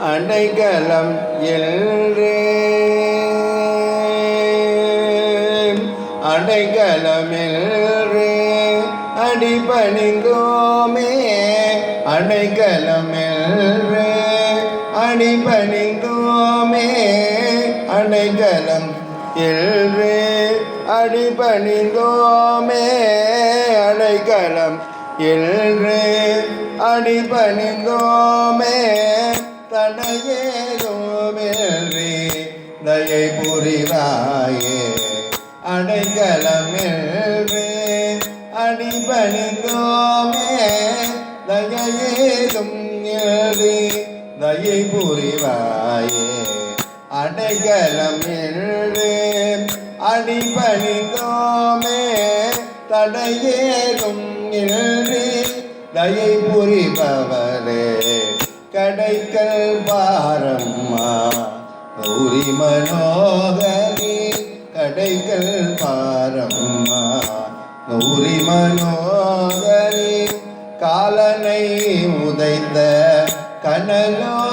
அடைக்கலம் எல்ரே அடைக்கலம் அடிபணிந்தோமே அடைக்கலம் அடிபணிந்தோமே அடைக்கலம் எல்றே அடிபணிந்தோமே அடைக்கலம் எல்றே அடிபணிந்தோமே தடையேதோமெல்ரே தயை புரிவாயே. அடைக்கலமெல்ரே அடிபணிந்தோமே. தயையேதும் எல்ரே தயை புரிவாயே. அடைக்கலம் அடிபணிந்தோமே. தடையேதும் என்று தயை புரிபவரே கடைக்கல் பாரம்மா. கௌரி மனோகரி கடைக்கல் பாரம்மா. கௌரி மனோகரி காலனை உதைத்த கனலோ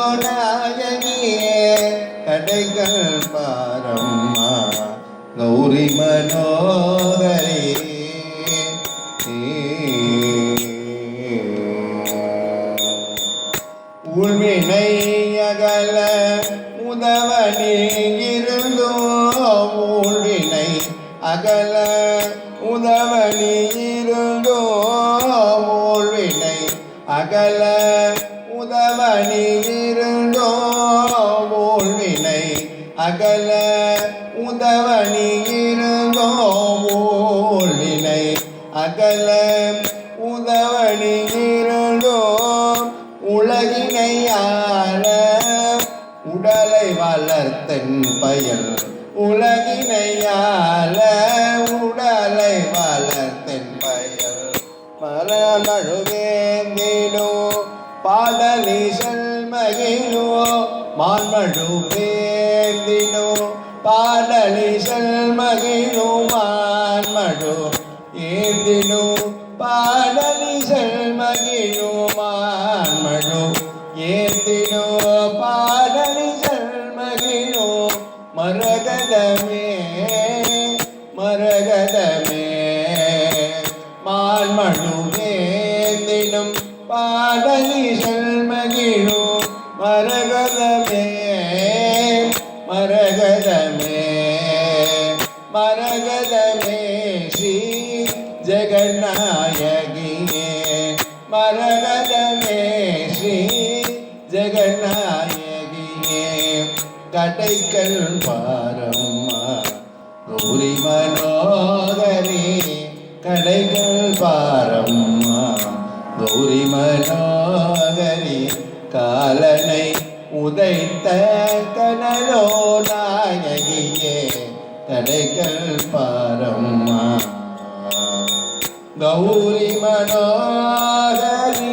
உள்வினை அகல உதவனி இருந்தோ ஊழ்வினை அகல உதவ இருந்தோ ஊழ்வினை அகல உதவ இருந்தோ ஊழ்வினை அகல உதவ இருந்தோ ஊழ்வினை அகலம் பயல் உலகினையால உலகினை ஆள உடலை வளர்த்தன் பயன் மலமழுவேந்தினோ பாடலி செல்மகினோ மான்மழு வேந்தினோ பாடலி செல்மகினோ மான்மழு ஏந்தினோ பாடலி செல்மகினோ மரகதமே மரகதமே. மான்மழு பாடலி செல்மகிழோ மரகதமே மரகதமே. மரகதமே ஸ்ரீ ஜெகநாயகியே மரகதமே ஸ்ரீ ஜெகநாயகியே கடைக்கல் பாரம்மா. கௌரி மனோகரி கடைகள் பாரம்மா. கௌரி மனோகரி காலனை உதைத்த கனலோ நாயகியே கடைகள் பாரம்மா. கௌரி மனோகரி